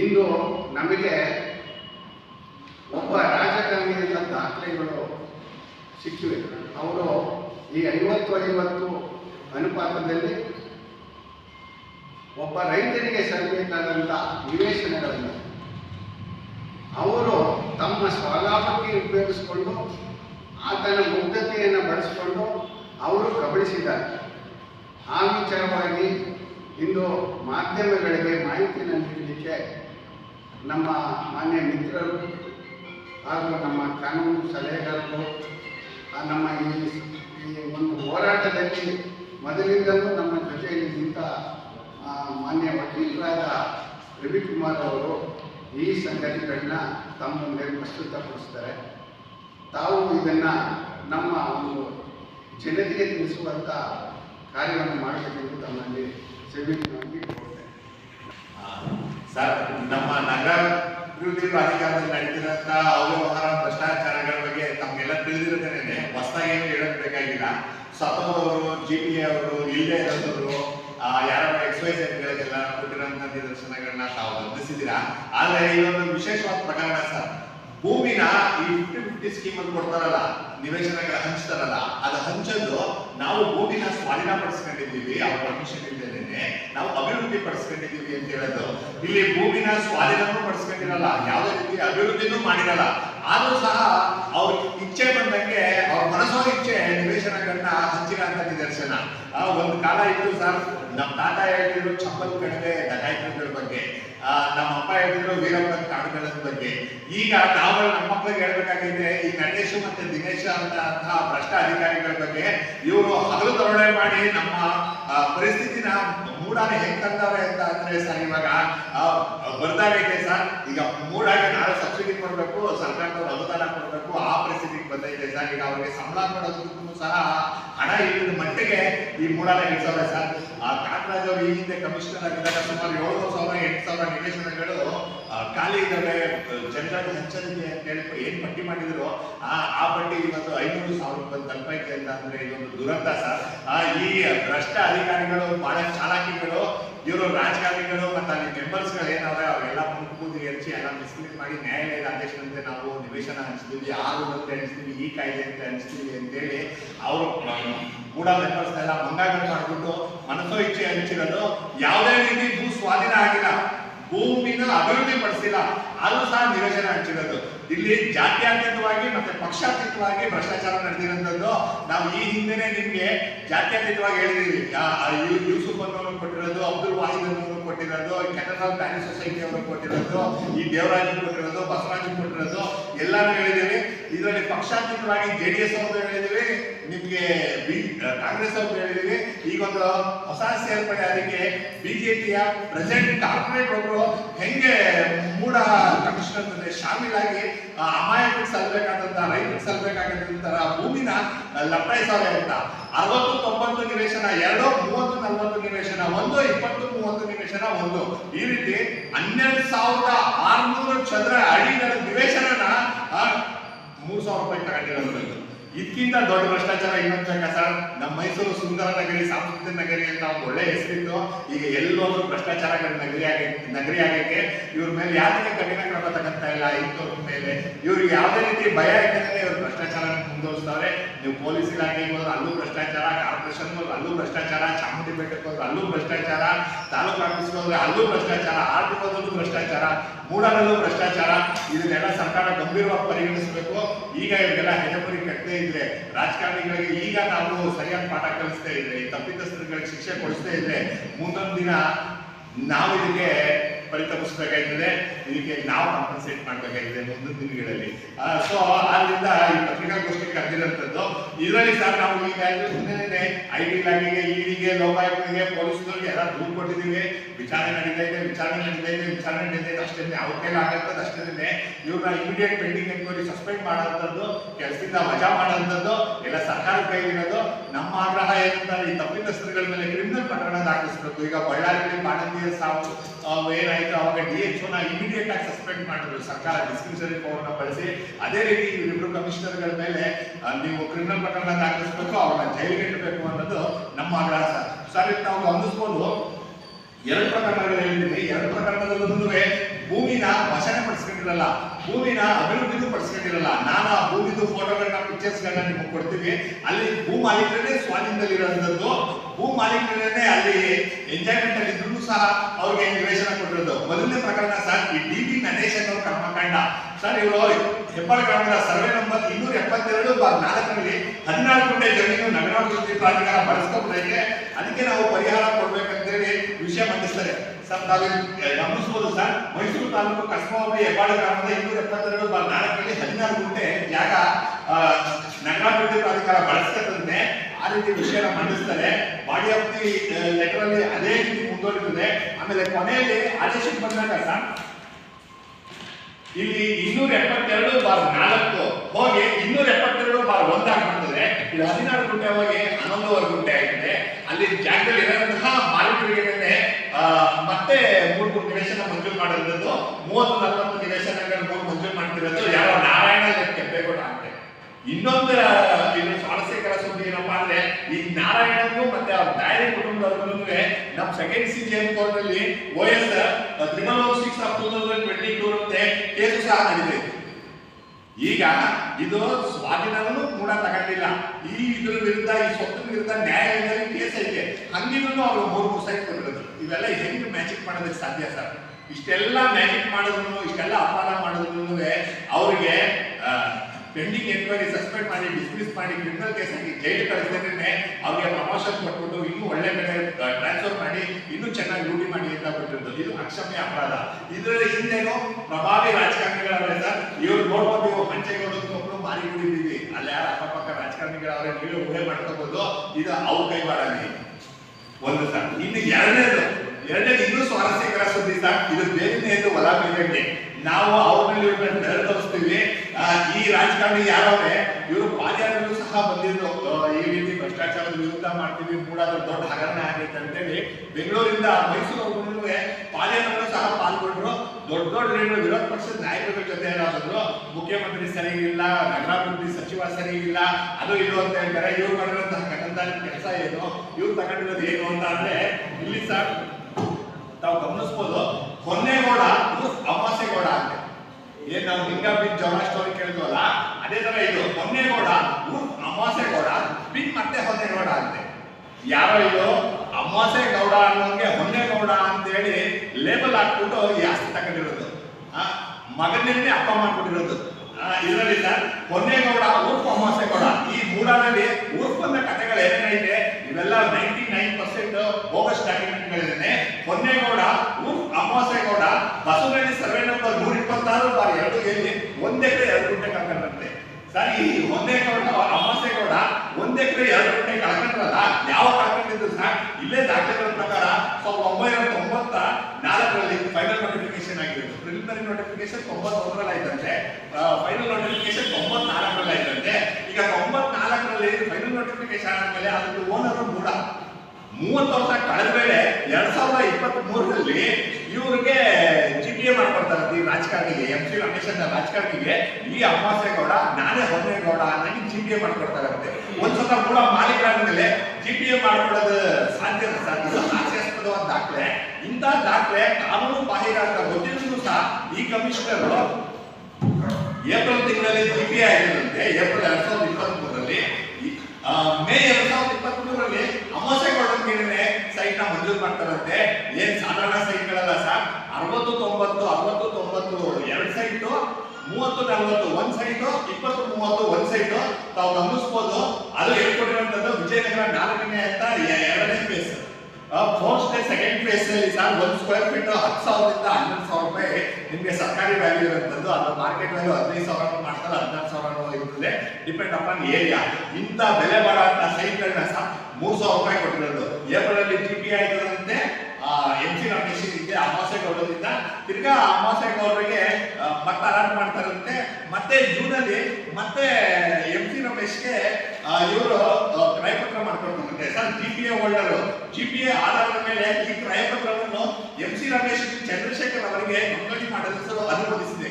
ಇಂದು ನಮಗೆ ಒಬ್ಬ ರಾಜಕಾರಣಿಯಿಂದ ದಾಖಲೆಗಳು ಸಿಕ್ಕಿವೆ. ಅವರು ಈ ಐವತ್ತು ಐವತ್ತು ಅನುಪಾತದಲ್ಲಿ ಒಬ್ಬ ರೈತರಿಗೆ ಸಲ್ಲಬೇಕಾದಂಥ ನಿವೇಶನಗಳನ್ನು ಅವರು ತಮ್ಮ ಸ್ವಲಾಭಕ್ಕೆ ಉಪಯೋಗಿಸಿಕೊಂಡು, ಆತನ ಮುಗ್ಧತೆಯನ್ನು ಬಳಸಿಕೊಂಡು ಅವರು ಕಬಳಿಸಿದ್ದಾರೆ. ಆ ವಿಚಾರವಾಗಿ ಇಂದು ಮಾಧ್ಯಮಗಳಿಗೆ ಮಾಹಿತಿಯನ್ನು ನೀಡಲಿಕ್ಕೆ ನಮ್ಮ ಮಾನ್ಯ ಮಿತ್ರರು ಹಾಗೂ ನಮ್ಮ ಕಾನೂನು ಸಲಹೆಗಾರರು ನಮ್ಮ ಈ ಒಂದು ಹೋರಾಟದಲ್ಲಿ ಮೊದಲಿಂದಲೂ ನಮ್ಮ ಜೊತೆಯಲ್ಲಿ ನಿಂತ ಮಾನ್ಯ ವಕೀಲರಾದ ರವಿಕುಮಾರ್ ಅವರು ಈ ಸಂಗತಿಗಳನ್ನ ತಮ್ಮ ಮುಂದೆ ಪ್ರಸ್ತುತಪಡಿಸ್ತಾರೆ. ತಾವು ಇದನ್ನು ನಮ್ಮ ಒಂದು ಜನತೆಗೆ ತಿಳಿಸುವಂಥ ಕಾರ್ಯವನ್ನು ಮಾಡಬೇಕೆಂದು ತಮ್ಮಲ್ಲಿ ಕೋರ್ತೇನೆ ಸರ್, ನಮ್ಮ ನಗರ ಅಭಿವೃದ್ಧಿ ಪ್ರಾಧಿಕಾರದಲ್ಲಿ ನಡೀತಿರಂತ ಅವ್ಯವಹಾರ, ಭ್ರಷ್ಟಾಚಾರಗಳ ಬಗ್ಗೆ ತಮಗೆಲ್ಲ ತಿಳಿದಿರುತ್ತೇನೆ ಹೊಸದಾಗಿ ಏನು ಹೇಳಕ್ ಬೇಕಾಗಿಲ್ಲ. ಅವರು ಜಿ ಪಿ ಅವರು ಇಲ್ಲೇ ಇರೋದವರು ಯಾರೋ ವೈ ಗಳಿಗೆಲ್ಲ ಕೊಟ್ಟಿರೋಂಥ ನಿದರ್ಶನಗಳನ್ನ ತಾವು ಗಮನಿಸಿದ್ದೀರಾ? ಆದ್ರೆ ಒಂದು ವಿಶೇಷವಾದ ಪ್ರಕರಣ ಸರ್, ಭೂಮಿನ ಈ ಫಿಫ್ಟಿ ಫಿಫ್ಟಿ ಸ್ಕೀಮ್ ಅಲ್ಲಿ ಕೊಡ್ತಾರಲ್ಲ ನಿವೇಶನಗಳ ಹಂಚ್ತಾರಲ್ಲ ಅದು ಹಂಚೋದು ನಾವು ಭೂಮಿನ ಸ್ವಾಧೀನ ಪಡಿಸ್ಕೊಂಡಿದ್ದೀವಿ ಅವ್ರ ಪರ್ಮಿಷನ್ ಇಲ್ಲದೇನೆ ನಾವು ಅಭಿವೃದ್ಧಿ ಪಡಿಸ್ಕೊಂಡಿದ್ದೀವಿ ಅಂತ ಹೇಳೋದು. ಇಲ್ಲಿ ಭೂಮಿನ ಸ್ವಾಧೀನವೂ ಪಡಿಸ್ಕೊಂಡಿರಲ್ಲ ಯಾವುದೇ ರೀತಿ ಅಭಿವೃದ್ಧಿನೂ ಮಾಡಿರಲ್ಲ. ಆದ್ರೂ ಸಹ ಅವ್ರ ಇಚ್ಛೆ ಬಂದಂಗೆ ಅವ್ರ ಮನಸ್ಸೋ ಇಚ್ಛೆ ನಿವೇಶನಗಳನ್ನ ಹಂಚಿರೋಂಥ ನಿದರ್ಶನ ಆ, ಒಂದು ಕಾಲ ಇತ್ತು ಸರ್ ನಮ್ಮ ತಾತ ಹೇಳ್ತಿದ್ರು ಚಪ್ಪಲ್ ಕಣಿವೆ ಡಕಾಯಿತಿಗಳ ಬಗ್ಗೆ. ಆ, ನಮ್ಮ ಅಪ್ಪ ಹೇಳಿದ್ರು ವೀರಪ್ಪ ಕಾಡುಗಳ ಬಗ್ಗೆ. ಈಗ ನಾವು ನಮ್ಮ ಮಕ್ಕಳಿಗೆ ಹೇಳ್ಬೇಕಾಗಿದ್ರೆ ಈ ಗಣೇಶ್ ಮತ್ತೆ ದಿನೇಶ್ ಅಂತ ಭ್ರಷ್ಟ ಅಧಿಕಾರಿಗಳ ಬಗ್ಗೆ ಇವರು ಹಗಲು ದರೋಡೆ ಮಾಡಿ ನಮ್ಮ ಪರಿಸ್ಥಿತಿನ ಮೂಡಾನೆ ಹೆಂಗ್ ತಂದವ್ರೆ ಅಂತ ಅಂದ್ರೆ ಸರ್ ಇವಾಗ ಬರ್ತಾ ಬರ್ದಾಗೈತೆ ಸರ್. ಈಗ ಮೂಡಾಗಿ ನಾಳೆ ಸಬ್ಸಿಡಿ ಕೊಡ್ಬೇಕು, ಸರ್ಕಾರದವ್ರು ಅನುದಾನ ಕೊಡ್ಬೇಕು, ಆ ಪರಿಸ್ಥಿತಿಗೆ ಬಂದೈತೆ ಸರ್. ಈಗ ಅವ್ರಿಗೆ ಸಂಬಳ ಕೊಡೋದಕ್ಕೂ ಸಹ ಹಣ ಇಲ್ಲದ ಮಟ್ಟಿಗೆ ಈ ಮೂಢನ ಎಂಟು ಸಾವಿರ ಸರ್, ಆ ಕಾಟರಾಜ್ ಅವರು ಈ ಹಿಂದೆ ಕಮಿಷನರ್ ಆಗಿದ್ದಾಗ ಸುಮಾರು ಏಳ್ನೂರು ಸಾವಿರ, ಎಂಟು ಸಾವಿರ ನಿವೇಶನಗಳು ಖಾಲಿ ಇದ್ದಾವೆ. ಜನರನ್ನು ಹಂಚಲಿದೆ ಅಂತ ಹೇಳಿ ಏನ್ ಪಟ್ಟಿ ಮಾಡಿದ್ರು, ಆ ಆ ಪಟ್ಟಿ ಇವತ್ತು ಐನೂರು ಸಾವಿರ ರೂಪಾಯಿ ತಲುಪೈತೆ ಅಂತ ಅಂದ್ರೆ ಇದೊಂದು ದುರಂತ ಸರ್. ಈ ಭ್ರಷ್ಟ ಅಧಿಕಾರಿಗಳು, ಬಹಳ ಚಾಲಾಕಿಗಳು ಇವರು ರಾಜಕಾರಣಿಗಳು ಮತ್ತೆ ಅಲ್ಲಿ ಮೆಂಬರ್ಸ್ಗಳು ಏನಾದ್ರೆ ಅವರೆಲ್ಲ ಮುಂಕೂದಿ ಎರಚಿ ಎಲ್ಲ ಮಿಸ್ಲೀಡ್ ಮಾಡಿ ನ್ಯಾಯಾಲಯದ ಆದೇಶದಂತೆ ನಾವು ನಿವೇಶನ ಹಂಚ್ತೀವಿ ಅಂತ ಹಂಚ್ತೀವಿ, ಈ ಕಾಯ್ದೆ ಅಂತ ಹಂಚ್ತೀವಿ ಅಂತೇಳಿ ಅವರು ಕೂಡ ಮೆಂಬರ್ಸ್ ಎಲ್ಲ ಮಂಗಾಗಲ್ ಮಾಡ್ಬಿಟ್ಟು ಮನಸ್ಸೋ ಇಚ್ಛೆ ಹಂಚಿರೋದು ಯಾವುದೇ ರೀತಿ ಭೂ ಸ್ವಾಧೀನ ಆಗಿಲ್ಲ. ಭೂಮಿನ ಅಭಿವೃದ್ಧಿ ಪಡಿಸಿಲ್ಲ. ಆದ್ರೂ ಸಹ ನಿವೇಶನ ಹಂಚಿರೋದು. ಇಲ್ಲಿ ಜಾತ್ಯತೀತವಾಗಿ ಮತ್ತೆ ಪಕ್ಷಾತೀತವಾಗಿ ಭ್ರಷ್ಟಾಚಾರ ನಡೆದಿರೋಂಥದ್ದು ನಾವು ಈ ಹಿಂದೆನೆ ನಿಮ್ಗೆ ಜಾತ್ಯತೀತವಾಗಿ ಹೇಳಿದೀವಿ. ಯೂಸುಫ್ ಅನ್ನೋರು ಕೊಟ್ಟಿರೋದು, ಅಬ್ದುಲ್ ವಾಹಿದ್ ಅನ್ನೋರು ಕೊಟ್ಟಿರೋದು ಕೆನರಾ ಪ್ಯಾರಿಸ್ ಸೊಸೈಟಿ ಅವರು ಕೊಟ್ಟಿರೋದು ಈ ದೇವರಾಜ್ ಕೊಟ್ಟಿರೋದು ಬಸವರಾಜ್ ಕೊಟ್ಟಿರೋದು ಎಲ್ಲಾನು ಹೇಳಿದ್ದೀವಿ. ಇದರಲ್ಲಿ ಪಕ್ಷಾತೀತವಾಗಿ ಜೆ ಡಿ ಎಸ್ ಅವ್ರದ್ದು ಹೇಳಿದೀವಿ ನಿಮ್ಗೆ ಬಿ ಕಾಂಗ್ರೆಸ್ ಅವ್ರದ್ದು ಹೇಳಿದ್ದೀವಿ. ಈಗ ಒಂದು ಹೊಸ ಸೇರ್ಪಡೆ ಅದಕ್ಕೆ ಬಿಜೆಪಿಯ ಪ್ರೆಸೆಂಟ್ ಕಾರ್ಪೊರೇಟ್ ಒಬ್ರು ಹೆಂಗೆ ಮೂಡ ಕಮಿಷನರ್ ಶಾಮೀಲಾಗಿ ಆ, ಅಮಾಯಕರಿಗೆ ಸಲ್ಬೇಕಾದಂತ ರೈತರಿಗೆ ಸಲ್ಬೇಕಾದಂತ ಭೂಮಿನ ಲಪ್ಟಾಯಿಸವ್ರೆ ಅಂತ. ಅರವತ್ತು ತೊಂಬತ್ತು ನಿವೇಶನ ಎರಡು ಮೂವತ್ತು ನಲವತ್ತು ನಿವೇಶನ ಒಂದು ಇಪ್ಪತ್ತು ಮೂವತ್ತು ನಿವೇಶನ ಒಂದು. ಈ ರೀತಿ ಹನ್ನೆರಡು ಸಾವಿರದ ಆರ್ನೂರು ಚದರ ಅಡಿಗಳ ನಿವೇಶನನ ಮೂರ್ ಸಾವಿರ ರೂಪಾಯಿ ತಗೊಂಡಿರೋದು ಇದಕ್ಕಿಂತ ದೊಡ್ಡ ಭ್ರಷ್ಟಾಚಾರ ಇನ್ನೊಂದು ಬೇಕಾ ಸರ್, ನಮ್ಮ ಮೈಸೂರು ಸುಂದರ ನಗರಿ, ಸಾಂಸ್ಕೃತಿಕ ನಗರಿ ಅಂತ ಒಳ್ಳೆ ಹೆಸರಿತ್ತು. ಈಗ ಎಲ್ಲೋದ್ರು ಭ್ರಷ್ಟಾಚಾರಗಳ ನಗರಿ ಆಗಿ, ನಗರಿ ಆಗಕ್ಕೆ ಇವ್ರ ಮೇಲೆ ಯಾವುದೇ ಕಠಿಣ ಕ್ರಮ ತಗೊಂತ ಇಲ್ಲ ಇಂಥವ್ರ ಮೇಲೆ. ಇವ್ರಿಗೆ ಯಾವುದೇ ರೀತಿ ಭಯ ಇದ್ದಾರೆ ಇವ್ರು ಭ್ರಷ್ಟಾಚಾರ ಮುಂದುವರಿಸ್ತಾರೆ. ನೀವು ಪೊಲೀಸ್ ಇಲಾಖೆಗೆ ಹೋದ್ರೆ ಅಲ್ಲೂ ಭ್ರಷ್ಟಾಚಾರ ಕಾರ್ಪೊರೇಷನ್ ಹೋದ್ರೆ ಅಲ್ಲೂ ಭ್ರಷ್ಟಾಚಾರ, ಚಾಮುಂಡಿ ಬೆಟ್ಟಕ್ಕೆ ಹೋದ್ರೆ ಅಲ್ಲೂ ಭ್ರಷ್ಟಾಚಾರ, ತಾಲೂಕು ಆಫೀಸ್ಗೆ ಹೋದ್ರೆ ಅಲ್ಲೂ ಭ್ರಷ್ಟಾಚಾರ ಆರ್ಥಿಕದಲ್ಲೂ ಭ್ರಷ್ಟಾಚಾರ ಮೂಡಲಲ್ಲೂ ಭ್ರಷ್ಟಾಚಾರ. ಇದನ್ನೆಲ್ಲ ಸರ್ಕಾರ ಗಂಭೀರವಾಗಿ ಪರಿಗಣಿಸಬೇಕು. ಈಗ ಇವರೆಲ್ಲ ಹೆಜಪುರಿ ಕಟ್ಟದೇ ಇದ್ರೆ, ರಾಜಕಾರಣಿಗಳಿಗೆ ಈಗ ನಾವು ಸರಿಯಾದ ಪಾಠ ಕಲಿಸ್ತಾ ಇದ್ರೆ ತಪ್ಪಿತಸ್ಥರುಗಳಿಗೆ ಶಿಕ್ಷೆ ಕೊಡಿಸ್ತಾ ಇದ್ರೆ, ಮುಂದೊಂದು ದಿನ ನಾವು ಇದಕ್ಕೆ ಪರಿತಪಿಸಬೇಕಾಗ್ತದೆ ಇದಕ್ಕೆ ನಾವು ಕಾಂಪನ್ಸೇಟ್ ಮಾಡಬೇಕಾಗಿದೆ ಮುಂದಿನ ದಿನಗಳಲ್ಲಿ ಸೊ ಆದ್ರಿಂದ ಈ ಪತ್ರಿಕಾಗೋಷ್ಠಿ ಕರೆದಿರೋಂಥದ್ದು ಇದರಲ್ಲಿ ಸರ್ ನಾವು ಈಗ ಮುಂದೆ ಐ ಟಿ ಇಲಾಖೆಗೆ ಇಡಿಗೆ, ಲೋಕಾಯುಕ್ತರಿಗೆ, ಪೊಲೀಸ್ನವ್ರಿಗೆ ಎಲ್ಲ ದೂರು ಕೊಟ್ಟಿದ್ದೀವಿ. ವಿಚಾರಣೆ ನಡೀತಾ ಇದೆ, ವಿಚಾರಣೆ ನಡೀತಾ ಇದೆ, ವಿಚಾರಣೆ ನಡೀತಾ ಇದೆ. ಅಷ್ಟೇ ಅವ್ರ ಕೈಲಿ ಆಗತ್ತದ ಅಷ್ಟೇ ಇವ್ರನ್ನ ಇಮಿಡಿಯೇಟ್ ಪೆಂಡಿಂಗ್ ಎನ್ಕ್ವೈರಿ ಸಸ್ಪೆಂಡ್ ಮಾಡೋಂಥದ್ದು ಕೆಲಸದಿಂದ ವಜಾ ಮಾಡೋಂಥದ್ದು ಎಲ್ಲ ಸರ್ಕಾರದ ಕೈಗಿರೋದು ನಮ್ಮ ಆಗ್ರಹ ಏನಂತ ಈ ತಪ್ಪಿತಸ್ಥರುಗಳ ಮೇಲೆ ಕ್ರಿಮಿನಲ್ ಪ್ರಕರಣ ದಾಖಲಿಸಬೇಕು. ಈಗ ಬಳ್ಳಾರಿಯಲ್ಲಿ ಬಾಣಂತಿಯ ಸಾವು ಏನಾಯ್ತು ಅವಾಗ ಡಿ ಎಚ್ನ ಇಮಿಡಿಯೇಟ್ ಆಗಿ ಸಸ್ಪೆಂಡ್ ಮಾಡಿದ್ರು. ಸರ್ಕಾರ ಡಿಸ್ಕ್ರಿಷನರಿ ಪವರ್ ಬಳಸಿ ಅದೇ ರೀತಿ ಇವರಿಬ್ರು ಕಮಿಷನರ್ಗಳ ಮೇಲೆ ನೀವು ಕ್ರಿಮಿನಲ್ ಪ್ರಕರಣ ದಾಖಲಿಸಬೇಕು, ಅವ್ರನ್ನ ಜೈಲಿಗೆ ಇಡಬೇಕು ಅನ್ನೋದು ನಮ್ಮ ಆಗ್ರಹ ಸರ್. ಸರ್ ನಾವು ಗಮನಿಸ್ಬೋದು. ಎರಡು ಪ್ರಕರಣಗಳು ಹೇಳಿದ್ವಿ ಎರಡು ಪ್ರಕರಣದಲ್ಲೂ ಭೂಮಿನ ವಶನೆ ಪಡಿಸ್ಕೊಂಡಿರಲ್ಲ. ಭೂಮಿನ ಅಭಿವೃದ್ಧಿಗೂ ಪಡಿಸ್ಕೊಂಡಿರಲ್ಲ. ನಾನು ಆ ಭೂಮಿದು ಫೋಟೋಗಳನ್ನ ಪಿಕ್ಚರ್ಸ್ಗಳನ್ನ ನಿಮಗೆ ಕೊಡ್ತೀವಿ ಅಲ್ಲಿ ಭೂ ಮಾಲೀಕರೇ ಸ್ವಾಧೀನದಲ್ಲಿರೋಂಥದ್ದು ಭೂ ಮಾಲೀಕರೇ ಅಲ್ಲಿ ಎಂಜಾಯ್ಮೆಂಟ್ ಅಲ್ಲಿ ಇದ್ರೂ ಸಹ ಅವ್ರಿಗೆ ನಿವೇಶನ ಕೊಟ್ಟಿರೋದು. ಮೊದಲನೇ ಪ್ರಕರಣ ಸರ್, ಈ ಡಿ ಬಿ ನಟೇಶ್ ಅನ್ನೋರು ಕರ್ಮಕಾಂಡ. ಸರ್, ಇವರು ಹೆಬ್ಬಾಳ ಗ್ರಾಮದ ಸರ್ವೆ ನಂಬರ್ ಇನ್ನೂರ ಎಪ್ಪತ್ತೆರಡು ನಾಲ್ಕರಲ್ಲಿ ಹದಿನಾಲ್ಕು ಗಂಟೆ ಜಮೀನು ನಗರಾಭಿವೃದ್ಧಿ ಪ್ರಾಧಿಕಾರ ಬಳಸ್ಕೊಂಡ್ರೆ ಅದಕ್ಕೆ ನಾವು ಪರಿಹಾರ ಕೊಡ್ಬೇಕಂತೇಳಿ ವಿಷಯ ಮಂಡಿಸ್ತಾರೆ. ಸರ್ ನಾವು ಗಮನಿಸಬಹುದು ಸರ್, ಮೈಸೂರು ತಾಲೂಕು ಕಸ್ಬಾ ಹೋಬಳಿ ಹೆಬ್ಬಾಳ ಗ್ರಾಮದ ಇನ್ನೂರ ಎಪ್ಪತ್ತೆರಡು ನಾಲ್ಕರಲ್ಲಿ ಹದಿನಾರು ಗುಂಟೆ ಜಾಗ ನಗರಾಭಿವೃದ್ಧಿ ಪ್ರಾಧಿಕಾರ ಬಳಸ್ಕತ್ತಂತೆ ಆ ರೀತಿ ವಿಷಯನ ಮಂಡಿಸ್ತಾರೆ. ಬಾಡಿ ಆಫ್ ದಿ ಲೆಟರ್ ಅಲ್ಲಿ ಅದೇ ರೀತಿ ಮುಂದುವರಿತದೆ. ಆಮೇಲೆ ಕೊನೆಯಲ್ಲಿ ಆದೇಶಕ್ಕೆ ಬಂದಾಗ ಸರ್ ಇಲ್ಲಿ ಇನ್ನೂರ ಎಪ್ಪತ್ತೆರಡು ಬಾರ್ ನಾಲ್ಕು. ಹೋಗಿ ಇನ್ನೂರ ಎಪ್ಪತ್ತೆರಡು ಬಾರ್ ಒಂದಾಗಿ ಮಾಡ್ತದೆ. ಇದು ಹದಿನಾರು ಗುಂಟೆ ಹೋಗಿ ಹನ್ನೊಂದುವರೆ ಗುಂಟೆ ಆಗಿದೆ ಅಲ್ಲಿ ಜಾಗದಲ್ಲಿ ಇರೋಂತಹ ಮಾಲೀಕರಿಗೆ ಮತ್ತೆ ಮೂರು ನಿವೇಶನ ಮಂಜೂರು ಮಾಡಿರೋದು. ಮೂವತ್ತು ನಲವತ್ತು ನಿವೇಶನಗಳು ಮೂರು ಮಂಜೂರು ಮಾಡ್ತಿರೋದು ಯಾರೋ ನಾರಾಯಣ ಕೆಂಪೇಗೌಡ ಅಂತೆ. ಇನ್ನೊಂದು ಇದು ಸ್ವಾರಸ್ಯಕರ ಸುದ್ದಿ ಏನಪ್ಪಾ ಅಂದ್ರೆ, ಈ ನಾರಾಯಣಗೂ ಮತ್ತೆ ಅವ್ರ ಡೈರಿ ಕುಟುಂಬದವ್ರಿಗೂ ನಮ್ಮ second C J M court ಅಲ್ಲಿ O S ತ್ರಿಮಲ್ six of two thousand twenty two ಅಂತೆ ಕೇಸು ಸಹ ನಡೆದಿದೆ ಈಗ ಇದು ಸ್ವಾಧೀನವನ್ನು ಕೂಡ ತಗೊಂಡಿಲ್ಲ. ಈ ಇದ್ರ ವಿರುದ್ಧ, ಈ ಸ್ವತ್ತಿನ ವಿರುದ್ಧ ನ್ಯಾಯಾಲಯದಲ್ಲಿ ಕೇಸ್ ಐತೆ. ಹಂಗಿದ್ರು ಅವರು ಮೂರು ಮೂರು ಸೈಟ್ ಇವೆಲ್ಲ ಹೆಂಗ್ ಮ್ಯಾಜಿಕ್ ಮಾಡೋದಕ್ಕೆ ಸಾಧ್ಯ ಸರ್? ಇಷ್ಟೆಲ್ಲ ಮ್ಯಾಜಿಕ್ ಮಾಡಿದ್ರು ಇಷ್ಟೆಲ್ಲ ಅಪಮಾನ ಮಾಡಿದ್ರು ಅವರಿಗೆ ಪೆಂಡಿಂಗ್ ಎನ್ಕ್ವೈರಿ ಸಸ್ಪೆಂಡ್ ಮಾಡಿ ಡಿಸ್ಮಿಸ್ ಮಾಡಿ ಕ್ರಿಮಿನಲ್ ಕೇಸ್ ಹಾಕಿ ಜೈಲು ಕಳಿಸಿದ್ರೆ ಅವ್ರಿಗೆ ಪ್ರಮೋಷನ್ ಕೊಟ್ಬಿಟ್ಟು ಇನ್ನೂ ಒಳ್ಳೆ ಬೆಲೆ ಟ್ರಾನ್ಸ್ಫರ್ ಮಾಡಿ, ಇನ್ನೂ ಚೆನ್ನಾಗಿ ರೂಢಿ ಮಾಡಿ ಅಂತ ಬಿಟ್ಟಿರ್ತದೆ ಇದು ಅಕ್ಷಮ್ಯ ಅಪರಾಧ. ಇದರಲ್ಲಿ ಹಿಂದೆನೋ ಪ್ರಭಾವಿ ರಾಜಕಾರಣಿಗಳವ್ರೆ ಸರ್, ಇವ್ರು ನೋಡ್ಬೋದು, ಇವ್ರು ಹಂಚೆಗೌಡದ ಮಕ್ಕಳು ಮಾರಿ ಹಿಡಿದಿದ್ವಿ ಅಲ್ಲಿ ಯಾರು ಅಕ್ಕಪಕ್ಕ ರಾಜಕಾರಣಿಗಳವ್ರೆ ನೀವೇ ಊಹೆ ಮಾಡ್ಕೋಬಹುದು ಇದು ಅವ್ರ ಕೈ ಮಾಡಲಿ ಒಂದು ಸರ್, ಇನ್ನು ಎರಡನೇದು ಎರಡನೇದು ಇನ್ನೂ ಸ್ವಾರಸ್ಯಕರ ಸುದ್ದಿ ಸರ್, ಇದು ಬೇರೆ ಹೊಲ ಮೀರಿಗೆ ನಾವು ರಾಜಕಾರಣಿ ಯಾರವ್ರೆ, ಇವರು ಪಾದಯಾತ್ರೆಗೂ ಸಹ ಬಂದಿದ್ರು. ಈ ರೀತಿ ಭ್ರಷ್ಟಾಚಾರದ ವಿರುದ್ಧ ಮಾಡ್ತೀವಿ ಮೂಡಾದ ದೊಡ್ಡ ಹಗರಣ ಆಗೈತೆ ಅಂತೇಳಿ ಬೆಂಗಳೂರಿಂದ ಮೈಸೂರು ಪಾದಯಾತ್ರೆಗೂ ಸಹ ಪಾಲ್ಗೊಂಡ್ರು. ದೊಡ್ಡ ದೊಡ್ಡ ಲೀಡರ್ ವಿರೋಧ ಪಕ್ಷದ ನಾಯಕರ ಜೊತೆ ಏನಾದ್ರು ಮುಖ್ಯಮಂತ್ರಿ ಸರಿ ಇಲ್ಲ, ನಗರಾಭಿವೃದ್ಧಿ ಸಚಿವ ಸರಿ ಇಲ್ಲ, ಅದು ಇದು ಅಂತ ಹೇಳ್ತಾರೆ. ಇವ್ರು ಮಾಡಿರೋಂತಹ ಕಟ್ಟಂತ ಕೆಲಸ ಏನು? ಇವ್ರು ತಗೊಂಡಿರೋದು ಏನು ಅಂತ ಅಂದ್ರೆ, ಇಲ್ಲಿ ಸರ್, ತಾವು ಗಮನಿಸ್ಬೋದು, ಹೊನ್ನೇಗೌಡ ಅಮಾಸೆಗೌಡ ಅಂತ ಏನ್ ನಾವು ಲಿಂಗಾಬಿನ್ ಜವಳ ಸ್ಟೋರಿ ಕೇಳಿದ್ವಲ್ಲ? ಅದೇ ತರ ಇದು. ಅಮಾಸೆ ಅಮಾಸೆಗೌಡ ಬಿನ್ ಮತ್ತೆ ಹೊನ್ನೇಗೌಡ ಅಂತೆ. ಯಾರೋ ಇದು? ಅಮಾಸೆಗೌಡ ಅನ್ನೋಂಗೆ ಹೊನ್ನೇಗೌಡ ಅಂತೇಳಿ ಲೇಬಲ್ ಹಾಕ್ಬಿಟ್ಟು ಈ ಆಸ್ತಿ ತಗೊಂಡಿರೋದು. ಮಗನನ್ನೇ ಅಪ್ಪ ಮಾಡ್ಬಿಟ್ಟಿರೋದು. ಇದರಲ್ಲಿ ಸರ್ ಹೊನ್ನೇಗೌಡ ಉರ್ಫ್ ಅಮಾಸೆಗೌಡ ಈ ಮೂಡಾದಲ್ಲಿ ಉರ್ಫ್ ಕಥೆಗಳ ಏನೇನೈತೆ ಇವೆಲ್ಲ ನೈಂಟಿ ನೈನ್ ಪರ್ಸೆಂಟ್ ಬೋಗಸ್ ಡಾಕ್ಯುಮೆಂಟ್ಗಳಿದೆ ಹೊನ್ನೇಗೌಡ ಉರ್ಫ್ ಅಮಾಸೆಗೌಡ ಬಸವನಹಳ್ಳಿ ಸರ್ವೆ ನಂಬರ್ ನೂರ ಇಪ್ಪತ್ತಾರು ಬಾರಿ ಎರಡು ಎಲ್ಲಿ, ಒಂದೇ ಎರಡು ಗುಂಟೆ ಕಳ್ಕೊಂಡ್ರಂತೆ ಸರ್ ಈ ಅಮಾಸೆ ಗೌಡ ಒಂದ್ ಎಕರೆ ಎರಡು ಗುಂಟೆ ಕಳ್ಕೊಂಡ್ರಲ್ಲ, ಯಾವ ಕಳ್ಕೊಂಡಿದ್ರು ಸರ್ ಇಲ್ಲೇ ದಾಖಲೆಗಳ ಪ್ರಕಾರ ಸಾವಿರದ ಒಂಬೈನೂರ ತೊಂಬತ್ತ ನಾಲ್ಕರಲ್ಲಿ ಫೈನಲ್ ನೋಟಿಫಿಕೇಶನ್ ಆಗಿರೋದು. ಪ್ರಿಲಿಮಿನರಿ ನೋಟಿಫಿಕೇಶನ್ ತೊಂಬತ್ತೊಂದರಲ್ಲಿ ಆಯ್ತಂತೆ ಫೈನಲ್ ನೋಟಿಫಿಕೇಶನ್ ತೊಂಬತ್ನಾಲ್ಕರಲ್ಲಿ ಆಯ್ತಂತೆ ಈಗ ತೊಂಬತ್ನಾಲ್ಕರಲ್ಲಿ ಫೈನಲ್ ನೋಟಿಫಿಕೇಶನ್ ಆದ್ಮೇಲೆ ಅದಕ್ಕೆ ಓನರ್ ಮೂಡ. ಮೂವತ್ತು ವರ್ಷ ಕಳೆದ ಮೇಲೆ ಎರಡ್ ಸಾವಿರದ ಇಪ್ಪತ್ತ್ ಮೂರರಲ್ಲಿ ಇವ್ರಿಗೆ ಜಿ ಪಿ ಎ ಮಾಡ್ಕೊಡ್ತಾರೆ ರಾಜಕಾರಣಿಗೆ ಎಂ ಸಿ ರಮೇಶ್ ಅಂತ ರಾಜಕಾರಣಿಗೆ. ಈ ಅಮಾಸೆಗೌಡ, ನಾನೇ ಹೊನ್ನೇಗೌಡ ನನಗೆ ಜಿ ಪಿ ಎ ಮಾಡ್ಕೊಡ್ತಾರಂತೆ. ಒಂದ್ಸಲ ಕೂಡ ಮಾಲೀಕರಾದ್ಮೇಲೆ ಜಿ ಪಿ ಎ ಮಾಡ್ಕೊಡೋದು ಸಾಧ್ಯ ಹಾಸ್ಯಾಸ್ಪದವಾದ ದಾಖಲೆ. ಇಂಥ ದಾಖಲೆ ಕಾನೂನು ಬಾಹಿರ ಅಂತ ಗೊತ್ತಿದ್ರು ಸಹ ಈ ಕಮಿಷನರ್ ಏಪ್ರಿಲ್ ತಿಂಗಳಲ್ಲಿ ಜಿ ಪಿ ಆಗಿರುವಂತೆ ಏಪ್ರಿಲ್ ಎರಡ್ ಸಾವಿರದ ಇಪ್ಪತ್ತ್ ಮೂರರಲ್ಲಿ ಮೇ ಎರಡ್ ಸಾವಿರದ ಇಪ್ಪತ್ತ್ ಮೂರರಲ್ಲಿ ಅಮಾಸೆಗೌಡ ಮೇಲಿನ ಸೈಟ್ನ ಮಾಡ್ತಾರಂತೆ ಏನ್ ಸಾಧಾರಣ ಸೈಟ್ಗಳಲ್ಲ ಸರ್? ಅರವತ್ತು, ತೊಂಬತ್ತು ಅರವತ್ತು, ತೊಂಬತ್ತು, ಎರಡ್ ಸೈಟು, ಮೂವತ್ತು, ನಲವತ್ತು, ಒಂದ್ ಸೈಟು, ಇಪ್ಪತ್ತು, ಮೂವತ್ತು, ಒಂದ್ ಸೈಟು, ತಾವು ಗಮನಿಸ್ಬೋದು. ಅದು ಹೇಳ್ಕೊಟ್ಟಿರುವಂತದ್ದು ವಿಜಯನಗರ ನಾಲ್ಕನೇ ಅಂತ ಎರಡನೇ ಫೇಸ್ ಫಸ್ಟ್ ಸೆಕೆಂಡ್ ಫೇಸ್ ಅಲ್ಲಿ ಸರ್, ಒಂದ್ ಸ್ಕ್ವೇರ್ ಫೀಟ್ ಹತ್ತು ಸಾವಿರದಿಂದ ಹನ್ನೊಂದು ಸಾವಿರ ರೂಪಾಯಿ ನಿಮ್ಗೆ ಸರ್ಕಾರಿ ವ್ಯಾಲ್ಯೂ ಇರುವಂತದ್ದು ಅದು ಮಾರ್ಕೆಟ್ ವ್ಯಾಲ್ಯೂ ಹದಿನೈದು ಸಾವಿರ ಮಾಡ್ತಾರೆ ಹದಿನಾರು ಸಾವಿರ ಇರ್ತದೆ ಡಿಪೆಂಡ್ ಅಪಾನ್ ಏರಿಯಾ ಇಂಥ ಬೆಲೆ ಬಾಳುವಂತ ಸೈಟ್ಗಳನ್ನ ಸರ್, ಮೂರ್ ಸಾವಿರ ರೂಪಾಯಿ ಕೊಟ್ಟಿರೋದು. ಏಪ್ರಿಲ್ ಅಲ್ಲಿ ಜಿ ಪಿ ಆಯ್ತದಂತೆ ಎಂ ಸಿ ರಮೇಶ್ ಇದೆ ಅಮಾಸೆಗೌಡರಿಂದ ಅಮಾಸೆಗೆ ಅವರಿಗೆ ಮತ್ತೆ ಅಲಾಟ್ ಮಾಡ್ತಾರಂತೆ. ಮತ್ತೆ ಜೂನ್ ಅಲ್ಲಿ ಮತ್ತೆ ಎಂ ಸಿ ರಮೇಶ್ಗೆ ಇವರು ಕ್ರಯಪತ್ರ ಮಾಡ್ಕೊಡ್ತಾರಂತೆ. Sir G P A holder G P A ಆಧಾರದ ಮೇಲೆ ಈ ಕ್ರಯಪತ್ರವನ್ನು ಎಂ ಸಿ ರಮೇಶ್ ಚಂದ್ರಶೇಖರ್ ಅವರಿಗೆ ನೋಂದಣಿ ಮಾಡಲು ಅನುಮತಿಸಿದೆ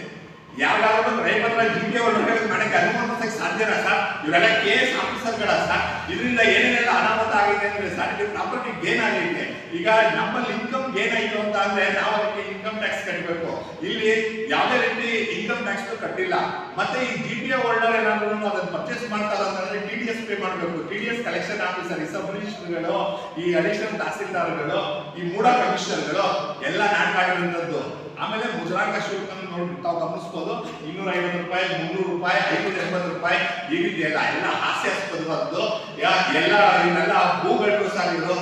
ಯಾವ್ದಾದ್ರು ರೈತರ ಜಿ ಪಿ ಎ ಹೋಲ್ಡರ್ ಮಾಡಕ್ಕೆ ಅನುಮತಿಸಕ್ಕೆ ಸಾಧ್ಯನಾ ಸರ್? ಇವರೆಲ್ಲ ಕೆ ಎಸ್ ಆಫೀಸರ್ಗಳ ಸರ್? ಇದರಿಂದ ಏನೇನೆಲ್ಲ ಅನಾಹುತ ಆಗಿದೆ ಅಂದ್ರೆ ಸರ್ ಇಲ್ಲಿ ಪ್ರಾಪರ್ಟಿ ಗೇನ್ ಆಗೈತೆ. ಈಗ ನಮ್ಮಲ್ಲಿ ಇನ್ಕಮ್ ಗೇನ್ ಆಯ್ತು ಅಂತ ಅಂದ್ರೆ ನಾವು ಅದಕ್ಕೆ ಇನ್ಕಮ್ ಟ್ಯಾಕ್ಸ್ ಕಟ್ಟಬೇಕು ಇಲ್ಲಿ ಯಾವುದೇ ರೀತಿ ಇನ್ಕಮ್ ಟ್ಯಾಕ್ಸ್ ಕಟ್ಟಿಲ್ಲ. ಮತ್ತೆ ಈ ಜಿ ಪಿ ಹೋಲ್ಡರ್ ಏನಾದ್ರು ಅದನ್ನ ಪರ್ಚೇಸ್ ಮಾಡ್ತಾರೆ ಅಂತಂದ್ರೆ ಟಿ ಡಿ ಎಸ್ ಪೇ ಮಾಡಬೇಕು. T D S collection officer ಈ ಸಬ್ ರಿಜಿಸ್ಟರ್ಗಳು ಈ ಅಡಿಷನಲ್ ತಹಸೀಲ್ದಾರ್ಗಳು, ಈ ಮೂಡ ಕಮಿಷನರ್ಗಳು ಎಲ್ಲ ನಾಟಕ ಆಗಿರುವಂತದ್ದು ಆಮೇಲೆ ಮುಜರಾಂಕ ಶುಲ್ಕ ನೋಡಿ ತಾವು ಗಮನಿಸ್ಬೋದು. ಇನ್ನೂರ ಐವತ್ತು ರೂಪಾಯಿ, ಮುನ್ನೂರು ರೂಪಾಯಿ, ಐನೂರ ಎಂಬತ್ತು ರೂಪಾಯಿ ಈ ರೀತಿ ಎಲ್ಲ. ಎಲ್ಲ ಹಾಸ್ಯಾಸ್ಪದವಾದ್ದು ಎಲ್ಲ ಇವನ್ನೆಲ್ಲ ಭೂಗಳು ಸರ್ ಇವರು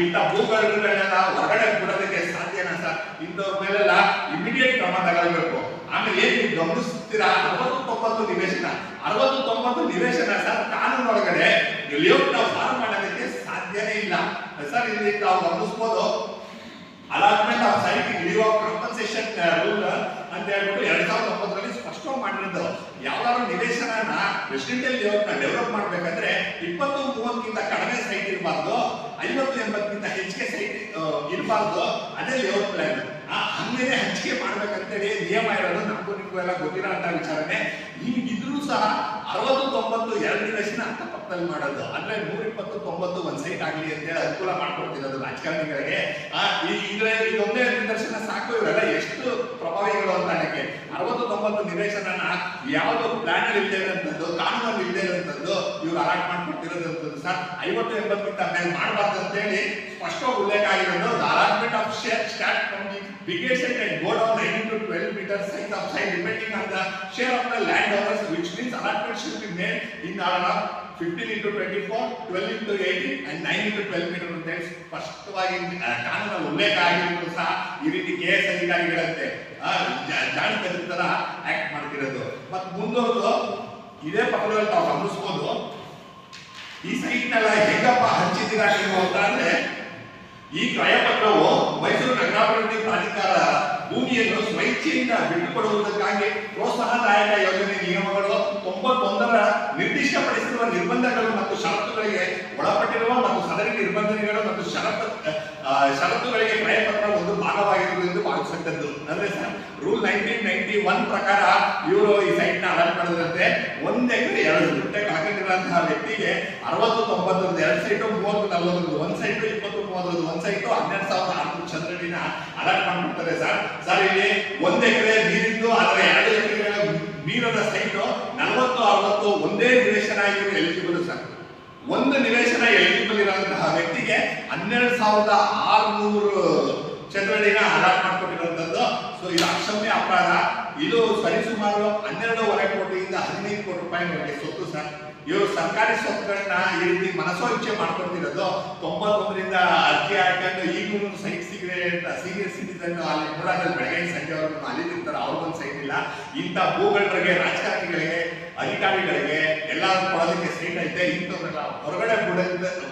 ಇಂಥ ಭೂಗಳುಗಳನ್ನೆಲ್ಲ ಹೊರಗಡೆ ಬಿಡೋದಕ್ಕೆ ಸಾಧ್ಯನಾ ಸರ್? ಇಂಥವ್ರ ಮೇಲೆಲ್ಲ ಇಮಿಡಿಯೇಟ್ ಕ್ರಮ ತಗೊಳ್ಬೇಕು. ಆಮೇಲೆ ಏನ್ ನೀವು ಗಮನಿಸ್ತೀರಾ? ಅರವತ್ತು ತೊಂಬತ್ತು ನಿವೇಶನ. ಅರವತ್ತು ತೊಂಬತ್ತು ನಿವೇಶನ ಸರ್ ಕಾನೂನೊಳಗಡೆ ಲೇಔಟ್ ನಾವು ಫಾರ್ಮ್ ಮಾಡೋದಕ್ಕೆ ಸಾಧ್ಯನೇ ಇಲ್ಲ. ಸರ್, ಇಲ್ಲಿ ತಾವು ಗಮನಿಸ್ಬೋದು. Allotment of site leave of compensation rule ಅಂತ ಹೇಳ್ಬಿಟ್ಟು ಎರಡ್ ಸಾವಿರದ ಒಂಬತ್ತರಲ್ಲಿ ಸ್ಪಷ್ಟ ಮಾಡಿರೋದು. ಯಾವ್ದಾದ್ರು ನಿವೇಶನನ ರೆಸಿಡೆಂಟಿಯಲ್ ಲೇಔಟ್ನ ಡೆವಲಪ್ ಮಾಡ್ಬೇಕಂದ್ರೆ ಇಪ್ಪತ್ತು ಮೂವತ್ತಕ್ಕಿಂತ ಕಡಿಮೆ ಸೈಟ್ ಇರಬಾರ್ದು ಐವತ್ತು ಎಂಬತ್ತಕ್ಕಿಂತ ಹೆಚ್ಚಿಗೆ ಸೈಟ್ ಇರಬಾರ್ದು ಅದೇ ಲೇಔಟ್ ಪ್ಲಾನ್ ಹಂಗೇನೆ ಹಂಚಿಕೆ ಮಾಡ್ಬೇಕಂತೇಳಿ ನಿಯಮ ಇರೋದು ನಮಗೂ ನಿಮಗೂ ಎಲ್ಲ ಗೊತ್ತಿರೋ ಅಂತ ವಿಚಾರನೆ. ಹೀಗಿದ್ರೂ ಸಹ ಅರವತ್ತು ತೊಂಬತ್ತು ಎರಡು ನಿವೇಶನ ಅಕ್ಕಪಕ್ಕದಲ್ಲಿ ಮಾಡೋದು. ಅಂದ್ರೆ ನೂರ ಇಪ್ಪತ್ತು ತೊಂಬತ್ತು ಒಂದ್ ಸೈಟ್ ಆಗ್ಲಿ ಅಂತೇಳಿ ಅನುಕೂಲ ಮಾಡ್ಕೊಡ್ತಿರೋದು ರಾಜಕಾರಣಿಗಳಿಗೆ. ಆ, ಈ ಇದ್ರೆ ಇದೊಂದೇ ಸಾಕು ಇವರೆಲ್ಲ ಎಷ್ಟು ಪ್ರಭಾವಿಗಳು ಅಂತ ಅನ್ನಕ್ಕೆ. ಅರವತ್ತು ತೊಂಬತ್ತು ನಿವೇಶನ ಯಾವ್ದು ಪ್ಲಾನ್ ಇಲ್ಲದೆ ಇರೋಂಥದ್ದು, ಕಾನೂನಲ್ಲಿ ಇಲ್ಲದೆ ಇರೋಂಥದ್ದು, ಇವ್ರು ಅಲಾಟ್ ಮಾಡ್ಕೊಡ್ತಿರೋದಂಥದ್ದು ಸರ್, ಐವತ್ತು ಎಂಬತ್ತಕ್ಕಿಂತ ಮೇಲೆ ಮಾಡಬಾರ್ದು ಅಂತೇಳಿ ಸ್ಪಷ್ಟವಾಗಿ ಉಲ್ಲೇಖ ಆಗಿರೋದು allotment of share start from the biggest and go to 9 to 12 meters size of on on the share of the landowners which means allotment should be made in order 15 into 24, 12 into 18 and 9 into 12 meter. ಅಂತ ಹೇಳಿ ಸ್ಪಷ್ಟವಾಗಿ ಆ, ಕಾನೂನಲ್ಲಿ ಉಲ್ಲೇಖ ಆಗಿರೋದು ಸಹ ಈ ರೀತಿ ಕೆ ಎಸ್ ಅಧಿಕಾರಿಗಳಂತೆ ಆ, ಜಾ- ಜಾಣ ತರ ಆಕ್ಟ್ ಮಾಡ್ತಿರೋದು. ಮತ್ ಮುಂದೋದು ಇದೇ ಪತ್ರದಲ್ಲಿ ತಾವು ಗಮನಿಸ್ಬೋದು ಈ ಸೈಟ್ನೆಲ್ಲ ಹೆಂಗಪ್ಪ ಹಂಚಿದ್ದೀರಾ ನೀವು ಅಂತ ಅಂದ್ರೆ ಈ ಕ್ರಯಪತ್ರವು ಮೈಸೂರು ನಗರಾಭಿವೃದ್ಧಿ ಪ್ರಾಧಿಕಾರ ಭೂಮಿಯನ್ನು ಸ್ವಇಚ್ಛೆಯಿಂದ ಬಿಟ್ಟುಕೊಡುವುದಕ್ಕಾಗಿ ಪ್ರೋತ್ಸಾಹದಾಯಕ ಯೋಜನೆ ನಿಯಮಗಳು ತೊಂಬತ್ತೊಂದರ ನಿರ್ದಿಷ್ಟಪಡಿಸಿರುವ ನಿರ್ಬಂಧಗಳು ಮತ್ತು ಷರತ್ತುಗಳಿಗೆ ಒಳಪಟ್ಟಿರುವ ಮತ್ತು ಸದರಿ ನಿರ್ಬಂಧನೆಗಳು ಮತ್ತು ಷರತ್ತು ಷರತ್ತುಗಳಿಗೆ ಪ್ರಯತ್ನ ಒಂದು ಭಾಗವಾಗಿರುವುದು ಎಂದು ಭಾವಿಸತಕ್ಕದ್ದು. ಅಂದ್ರೆ ರೂಲ್ ನೈನ್ಟೀನ್ ನೈನ್ಟಿ ಒನ್ ಪ್ರಕಾರ ಇವರು ಈ ಸೈಟ್ನ ಅಲಾಟ್ ಮಾಡಿದಂತೆ ಒಂದ್ ಎಕರೆ ಎರಡು ಗುಂಟೆ ಹಾಕೊಂಡಿರುವಂತಹ ವ್ಯಕ್ತಿಗೆ ಅರವತ್ತು, ತೊಂಬತ್ತೊಂದು, ಎರಡು ಸೈಟು, ಮೂವತ್ತು, ನಲ್ವತ್ತೊಂದು, ಒಂದ್ ಸೈಟು, ಇಪ್ಪತ್ತು, ಮೂವತ್ತೊಂದು, ಒಂದ್ ಸೈಟು, ಹನ್ನೆರಡು ಸಾವಿರದ ಆರ್ನೂರು ಚಂದ್ರಡಿನ ಅಲಾಟ್ ಮಾಡ್ಬಿಡ್ತಾರೆ ಸರ್. ಸರ್, ಇಲ್ಲಿ ಒಂದ್ ಎಕರೆ ನೀರಿದ್ದು, ಆದರೆ ಎರಡು ಎಕರೆ ನೀರದ ಸೈಟು ನಲವತ್ತು, ಅರವತ್ತು ಒಂದೇ ನಿವೇಶನ ಆಗಿರೋ ಎಲಿಜಿಬಲ್ ಸರ್. ಒಂದು ನಿವೇಶನ ಎಲಿಜಿಬಲ್ ಇರುವಂತಹ ವ್ಯಕ್ತಿಗೆ ಹನ್ನೆರಡು ಸಾವಿರದ ಆರುನೂರು ಚಂದ್ರಡಿನ ಅಲಾಟ್ ಮಾಡಿಕೊಟ್ಟಿರುವಂತದ್ದು ಸೊ ಇದು ಅಕ್ಷಮ್ಯ ಅಪರಾಧ. ಇದು ಸರಿಸುಮಾರು ಹನ್ನೆರಡೂವರೆ ಕೋಟಿಯಿಂದ ಹದಿನೈದು ಕೋಟಿ ರೂಪಾಯಿ ಸೊತ್ತು ಸರ್. ಇವರು ಸರ್ಕಾರಿ ಸ್ವತ್ತುಗಳನ್ನ ಈ ರೀತಿ ಮನಸೋ ಇಚ್ಛೆ ಮಾಡ್ಕೊಳ್ತಿರೋದು ತೊಂಬತ್ತೊಂದರಿಂದ ಅರ್ಜಿ ಹಾಕೊಂಡು ಈಗಲೂ ಸೈಟ್ ಸಿಗದೆ ಅಂತ ಸೀನಿಯರ್ ಸಿಟಿಸನ್ ಅಲ್ಲಿ ಕೂಡ ಬೆಳಗ್ಗೆ ಸಂಜೆವರೆಗೂ ಅಲ್ಲಿ ನಿಂತಾರೆ, ಅವ್ರಿಗೊಂದು ಸೈಟ್ ಇಲ್ಲ. ಇಂಥ ಭೂಗಳರಿಗೆ ರಾಜಕಾರಣಿಗಳಿಗೆ, ಅಧಿಕಾರಿಗಳಿಗೆ ಎಲ್ಲ ಕೊಡೋದಕ್ಕೆ ಸೈಟ್ ಐತೆ. ಇಂಥವ್ರೆಲ್ಲ ಹೊರಗಡೆ ಬುಡ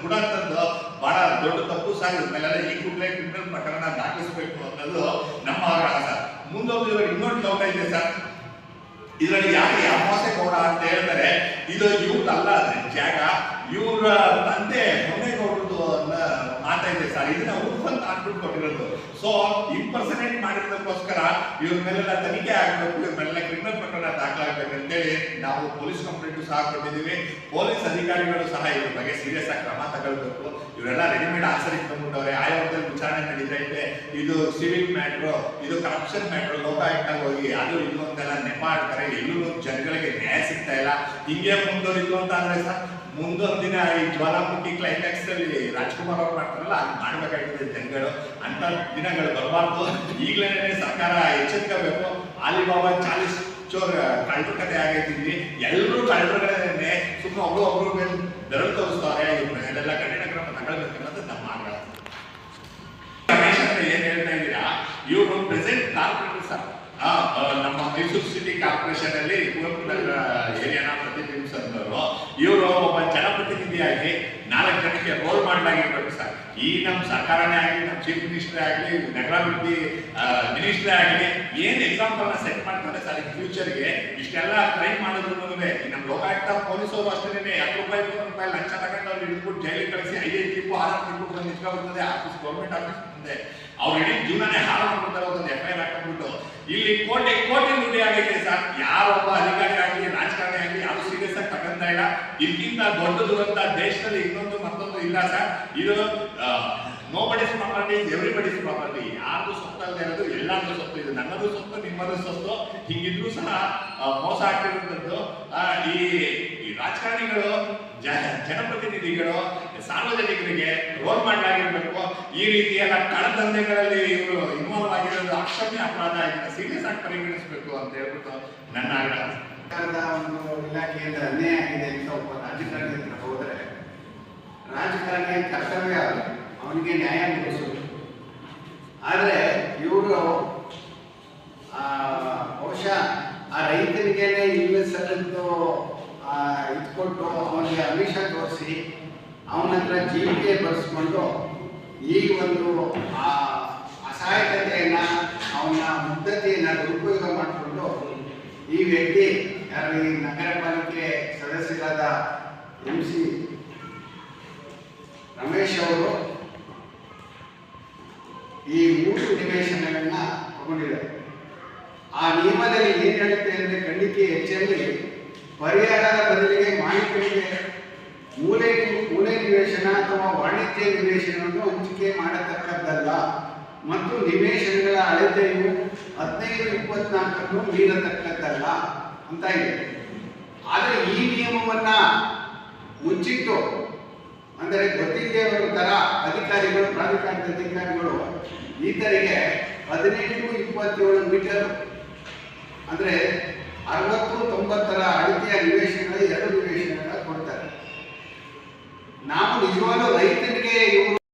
ಬುಡ ತಂದು ಬಹಳ ದೊಡ್ಡ ತಪ್ಪು ಸರ್. ಮೇಲೆ ಈ ಕೂಡಲೇ ಕ್ರಿಮಿನಲ್ ಪ್ರಕರಣ ದಾಖಲಿಸಬೇಕು ಅನ್ನೋದು ನಮ್ಮ ಆಗ್ರಹ ಸರ್. ಮುಂದೊಂದು ಇನ್ನೊಂದು ಡೌಟ್ ಇದೆ ಸರ್. ಇದರಲ್ಲಿ ಯಾಕೆ ಅಮಾವಾಸ್ಯೆ ಗೌಡ ಅಂತ ಹೇಳ್ತಾರೆ ಇದು ಇವ್ರಲ್ಲ ಜಾಗ. ಇವರ ತಂದೆ ಹೊನ್ನೇಗೌಡರದು ಮಾತಾಯಿದೆ ಸರ್. ಇದನ್ನ ಅಂತ ಹಾಕ್ಬಿಟ್ಟು ಕೊಟ್ಟಿರೋದು ಸೊ ಇಂಪರ್ಸನೇಟ್ ಮಾಡಿರೋದಕ್ಕೋಸ್ಕರ ಇವ್ರ ಮೇಲೆಲ್ಲ ತನಿಖೆ ಆಗಬೇಕು, ಇವ್ರ ಮೇಲೆಲ್ಲ ಕ್ರಿಮಿನಲ್ ಪ್ರಕರಣ ದಾಖಲಾಗಬೇಕು ಅಂತೇಳಿ ನಾವು ಪೊಲೀಸ್ ಕಂಪ್ಲೇಂಟ್ ಸಹ ಕೊಟ್ಟಿದ್ದೀವಿ. ಪೊಲೀಸ್ ಅಧಿಕಾರಿಗಳು ಸಹ ಇವ್ರ ಬಗ್ಗೆ ಸೀರಿಯಸ್ ಆಗಿ ಕ್ರಮ ತಗೊಳ್ಬೇಕು. ಇವರೆಲ್ಲ ರೆಡಿಮೇಡ್ ಆಸರಿಗೆ ಬಂದ್ಬಿಟ್ಟವ್ರೆ. ಆಯೋಗದಲ್ಲಿ ವಿಚಾರಣೆ ನಡೀತೈತೆ ಇದು. ಸಿವಿಲ್ ಮ್ಯಾಟ್ರು ಇದು ಕರಪ್ಷನ್ ಮ್ಯಾಟ್ರು ಲೋಕಾಯುಕ್ತ ಹೋಗಿ ಅದು ಇದು ಅಂತೆಲ್ಲ ನೆಪ ಆಡ್ತಾರೆ. ಎಲ್ಲೂ ಜನಗಳಿಗೆ ನ್ಯಾಯ ಸಿಗ್ತಾ ಇಲ್ಲ. ಹಿಂಗೆ ಮುಂದುವರಿತು ಅಂತ ಅಂದ್ರೆ ಸರ್ ಮುಂದೊಂದು ದಿನ ಈ ಜ್ವಾಲಾಮುಖಿ ಕ್ಲೈಮ್ಯಾಕ್ಸ್ ಅಲ್ಲಿ ರಾಜ್ಕುಮಾರ್ ಅವ್ರು ಮಾಡ್ತಾರಲ್ಲ, ಅದು ಮಾಡ್ಬೇಕಾಗಿದೆ ಜನಗಳು. ಅಂತ ದಿನಗಳು ಬರಬಾರ್ದು. ಈಗಲೇ ಸರ್ಕಾರ ಎಚ್ಚೆತ್ಕೋಬೇಕು. ಆಲಿಬಾಬಾ ಚಾಲಿಸ್ ಚೋರ್ ಕಳ್ಳರ ಕತೆ ಆಗೈತಿದ್ವಿ ಎಲ್ಲರೂ ಕಳ್ಳರುಗಳೇ ಸುಮ್ಮನೆ ಒಬ್ರು ಒಬ್ರು ಮೇಲೆ ಬೆರಳು ತೋರಿಸ್ತಾರೆ. ಇವ್ರ ಮೇಲೆಲ್ಲ ಕಠಿಣ ಕ್ರಮ ತಗೊಳ್ಬೇಕನ್ನೋದು ನಮ್ಮ ಆಗ್ರಹ ರಮೇಶ್ ಅಂತ ಏನ್ ಹೇಳ್ತಾ ಇದ್ದೀರಾ? ಇವರು ಪ್ರೆಸೆಂಟ್ ಕಾರ್ಪೊರೇಟರ್ ಸರ್. ನಮ್ಮ ಮೈಸೂರು ಸಿಟಿ ಕಾರ್ಪೊರೇಷನ್ ಅಲ್ಲಿ ಕುವೆಂಪು ಏರಿಯಾನ ಪ್ರತಿಬಿಂಬಿಸಿದವರು ಇವರು ಒಬ್ಬ ಜನಪ್ರತಿನಿಧಿಯಾಗಿ ನಾಲ್ಕು ಜನಕ್ಕೆ ರೋಲ್ ಮಾಡಲಾಗಿರ್ಬೇಕು ಸರ್ ಈ ನಮ್ಮ ಸರ್ಕಾರನೇ ಆಗಲಿ, ನಮ್ಮ ಚೀಫ್ ಮಿನಿಸ್ಟರ್ ಆಗಲಿ, ನಗರಾಭಿವೃದ್ಧಿ ಮಿನಿಸ್ಟರ್ ಆಗಲಿ, ಏನು ಎಕ್ಸಾಂಪಲ್ನ ಸೆಟ್ ಮಾಡ್ತಾರೆ ಸರ್ ಫ್ಯೂಚರ್ಗೆ ಇಷ್ಟೆಲ್ಲ ಕ್ರೈಮ್ ಮಾಡಿದ್ರು ನಮ್ಮ ಲೋಕಾಯುಕ್ತ ಪೊಲೀಸರು ಅಷ್ಟೇ ಹತ್ತು ರೂಪಾಯಿ, ಇಪ್ಪತ್ತು ರೂಪಾಯಿ ಲಂಚ ತಗೊಂಡು ಅವ್ರು ಹಿಡಿದ್ಬಿಟ್ಟು ಜೈಲಿಗೆ ಕಳಿಸಿ ಐದೈದು ತಿಂಗಳು, ಆರು ತಿಂಗಳು ಬಂದು ಬರ್ತದೆ ಆಫೀಸ್ ಗೌರ್ಮೆಂಟ್ ಆಫೀಸ್ ಮುಂದೆ. ಅವ್ರು ಇಡೀ ಜೀವನನೇ ಹಾಳು ಮಾಡ್ಬಿಡ್ತಾರೆ ಒಂದು ಎಫ್ ಐ ಆರ್ ಹಾಕೊಂಡ್ಬಿಟ್ಟು. ಇಲ್ಲಿ ಕೋಟೆ ಕೋಟೆ ದುಡ್ಡಿ ಆಗೈತೆ ಸರ್. ಯಾರೊಬ್ಬ ಅಧಿಕಾರಿ ಆಗಲಿ, ರಾಜಕಾರಣಿ ಆಗಲಿ, ಯಾರು ಸೀರಿಯಸ್ ಆಗಿ ತಗೊಂತ ಇಲ್ಲ. ಇದಕ್ಕಿಂತ ದೊಡ್ಡ ದುರಂತ ದೇಶದಲ್ಲಿ ಇನ್ನೊಂದು ಮತ್ತೊಂದು ಇಲ್ಲ ಸರ್. ಇದು nobody's property everybody's property ಯಾರ್ದು ಸೊತ್ತು ಅಲ್ಲದೆ ಇರೋದು ಎಲ್ಲಾರ್ದು ಸೊತ್ತು. ಇದು ನನ್ನದು ಸೊತ್ತು, ನಿಮ್ಮದು ಸೊತ್ತು. ಹಿಂಗಿದ್ರು ಸಹ ಮೋಸ ಆಗ್ತಿರುವಂಥದ್ದು. ಈ ಈ ರಾಜಕಾರಣಿಗಳು ಜನಪ್ರತಿನಿಧಿಗಳು, ಸಾರ್ವಜನಿಕರಿಗೆ ರೋಲ್ ಮಾಡಲಾಗಿರ್ಬೇಕು ಈ ರೀತಿಯೆಲ್ಲ ಕಳದಂಧೆಗಳಲ್ಲಿ ಇವರು ಇನ್ವಾಲ್ವ್ ಆಗಿರೋದು ಅಕ್ಷಮ್ಯ ಅಪರಾಧ ಇದನ್ನ ಸೀರಿಯಸ್ ಆಗಿ ಪರಿಗಣಿಸಬೇಕು ಅಂತ ಹೇಳ್ಬಿಟ್ಟು ನನ್ನ ಆಗ್ರಹ. ಸರ್ಕಾರದ ಒಂದು ಇಲಾಖೆಯಿಂದ ಅನ್ಯಾಯ ಆಗಿದೆ ಅಂತ ಒಬ್ಬ ರಾಜಕಾರಣಿ ರಾಜಕಾರಣಿಯ ಕರ್ತವ್ಯ. ಅವನಿಗೆ ನ್ಯಾಯ ಮುಗಿಸೋದು ಆದರೆ ಇವರು ಬಹುಶಃ ಆ ರೈತನಿಗೇನೆ ಇಲ್ಲ ಸಲ್ಲದ್ದು ಇದ್ಕೊಟ್ಟು ಅವನಿಗೆ ಅಮಿಷ ತೋರಿಸಿ ಅವನ ಹತ್ರ ಜೀವಿಕೆ ಬಳಸ್ಕೊಂಡು ಈ ಒಂದು, ಆ, ಅಸಹಾಯಕತೆಯನ್ನು ಅವನ ಮುಗ್ಧತೆಯನ್ನು ದುರುಪಯೋಗ ಮಾಡಿಕೊಂಡು ಈ ವ್ಯಕ್ತಿ ಯಾರು ಈ ನಗರ ಪಾಲಿಕೆ ಸದಸ್ಯರಾದ ಎಂ ಸಿ ರಮೇಶ್ ಅವರು ಈ ಮೂರು ನಿವೇಶನಗಳನ್ನ ತಗೊಂಡಿದ್ದಾರೆ. ಆ ನಿಯಮದಲ್ಲಿ ಏನು ಹೇಳುತ್ತೆ ಅಂದರೆ ಖಂಡಿಕೆ ಹೆಚ್ಚಲ್ಲಿ ಪರಿಹಾರದ ಬದಲಿಗೆ ಮಾಲೀಕರಿಗೆ ಮೂಲೆ ಮೂಲೆ ನಿವೇಶನ ಅಥವಾ ವಾಣಿಜ್ಯ ನಿವೇಶನವನ್ನು ಹಂಚಿಕೆ ಮಾಡತಕ್ಕದ್ದಲ್ಲ. ಮತ್ತು ನಿವೇಶನಗಳ ಅಳತೆಯು ಹದಿನೈದು ಇಪ್ಪತ್ನಾಲ್ಕನ್ನು ಮೀರತಕ್ಕದ್ದಲ್ಲ ಅಂತ ಇದೆ. ಆದರೆ ಈ ನಿಯಮವನ್ನು ಮುಚ್ಚಿಟ್ಟು ಅಂದರೆ ಗೊತ್ತಿಲ್ಲದೆ ತರ ಅಧಿಕಾರಿಗಳು, ಪ್ರಾಧಿಕಾರದ ಅಧಿಕಾರಿಗಳು, ಈತರಿಗೆ ಹದಿನೆಂಟು ಇಪ್ಪತ್ತೇಳು ಮೀಟರ್, ಅಂದರೆ ಅರವತ್ತು ತೊಂಬತ್ತರ ಅಳತೆಯ ನಿವೇಶನಗಳು ಎರಡು ನಿವೇಶನಗಳ ಕೊಡ್ತಾರೆ. ನಾವು ನಿಜವಾಗ್ಲೂ ರೈತನಿಗೆ